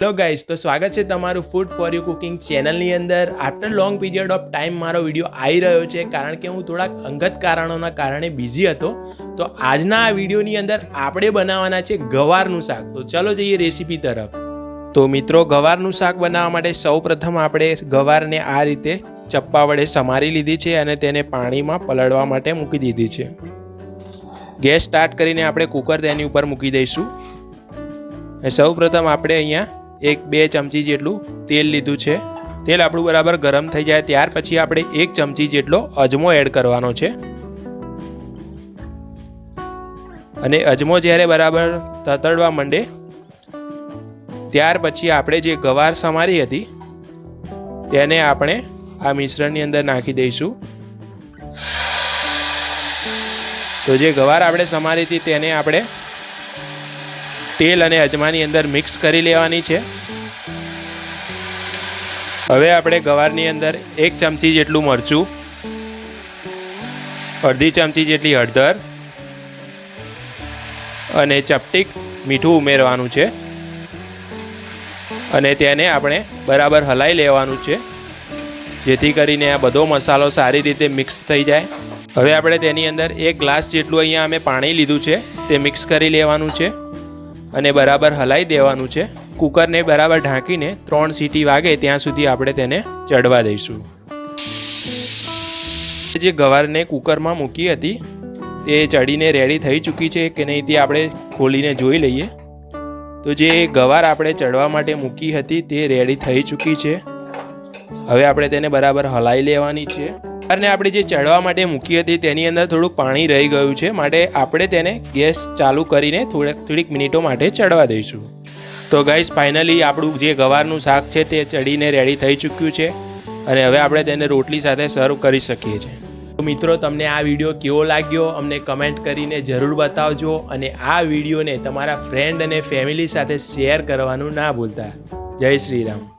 Hello guys તો સ્વાગત છે તમારું ફૂડ ફોર યુ કુકિંગ ચેનલની અંદર. After long period of time મારો વીડિયો આવી રહ્યો છે કારણ કે હું થોડાક અંગત કારણોના કારણે બિઝી હતો. તો આજના આ વિડીયોની અંદર આપણે બનાવવાના છે ગવારનું શાક. તો ચલો જઈએ રેસીપી તરફ. તો મિત્રો, ગવારનું શાક બનાવવા માટે સૌપ્રથમ આપણે ગવારને આ રીતે ચપ્પા વડે સમારી લીધી છે અને તેને પાણીમાં પલળવા માટે મૂકી દીધી છે. ગેસ સ્ટાર્ટ કરીને આપણે કુકર તેની ઉપર મૂકી દઈશું. સૌ પ્રથમ આપણે અહીંયા એક બે ચમચી જેટલું તેલ લીધું છે. તેલ આપણું બરાબર ગરમ થઈ જાય ત્યાર પછી આપણે એક ચમચી જેટલો અજમો એડ કરવાનો છે. અને અજમો જ્યારે બરાબર તતડવા માંડે, ત્યાર પછી આપણે જે ગવાર સમારી હતી, તેને આપણે આ મિશ્રણની અંદર નાખી દઈશું. તો જે ગવાર આપણે સમારી હતી તેને આપણે તેલ અને અજમાની અંદર મિક્સ કરી લેવાની છે. હવે આપણે ગવારની અંદર એક ચમચી જેટલું મરચું, અડધી ચમચી જેટલી હળદર અને ચપટીક મીઠું ઉમેરવાનું છે. અને તેને આપણે બરાબર હલાઈ લેવાનું છે, જેથી કરીને આ બધો મસાલો સારી રીતે મિક્સ થઈ જાય. હવે આપણે તેની અંદર એક ગ્લાસ જેટલું અહીંયા અમે પાણી લીધું છે, તે મિક્સ કરી લેવાનું છે. અને બરાબર હલાઈ દેવાનું છે. કુકરને બરાબર ઢાંકીને ત્રણ સીટી વાગે ત્યાં સુધી આપણે તેને ચડવા દઈશું. જે ગવારને કુકરમાં મૂકી હતી, તે ચડીને રેડી થઈ ચૂકી છે કે નહીં તે આપણે ખોલીને જોઈ લઈએ. તો જે ગવાર આપણે ચડવા માટે મૂકી હતી, તે રેડી થઈ ચૂકી છે. હવે આપણે તેને બરાબર હલાઈ લેવાની છે. અને આપણે જે ચડવા માટે મૂકી હતી તેની અંદર થોડુંક પાણી રહી ગયું છે. માટે આપણે તેને ગેસ ચાલુ કરીને થોડાક, થોડીક મિનિટો માટે ચડવા દઈશું. તો ગાઈસ ફાઇનલી આપણું જે ગવારનું શાક છે તે ચડીને રેડી થઈ ચૂક્યું છે. અને હવે આપણે તેને રોટલી સાથે સર્વ કરી શકીએ છીએ. તો મિત્રો, તમને આ વીડિયો કેવો લાગ્યો? અમને કમેન્ટ કરીને જરૂર બતાવજો. અને આ વિડીયોને તમારા ફ્રેન્ડ અને ફેમિલી સાથે શેર કરવાનું ના ભૂલતા. જય શ્રી રામ.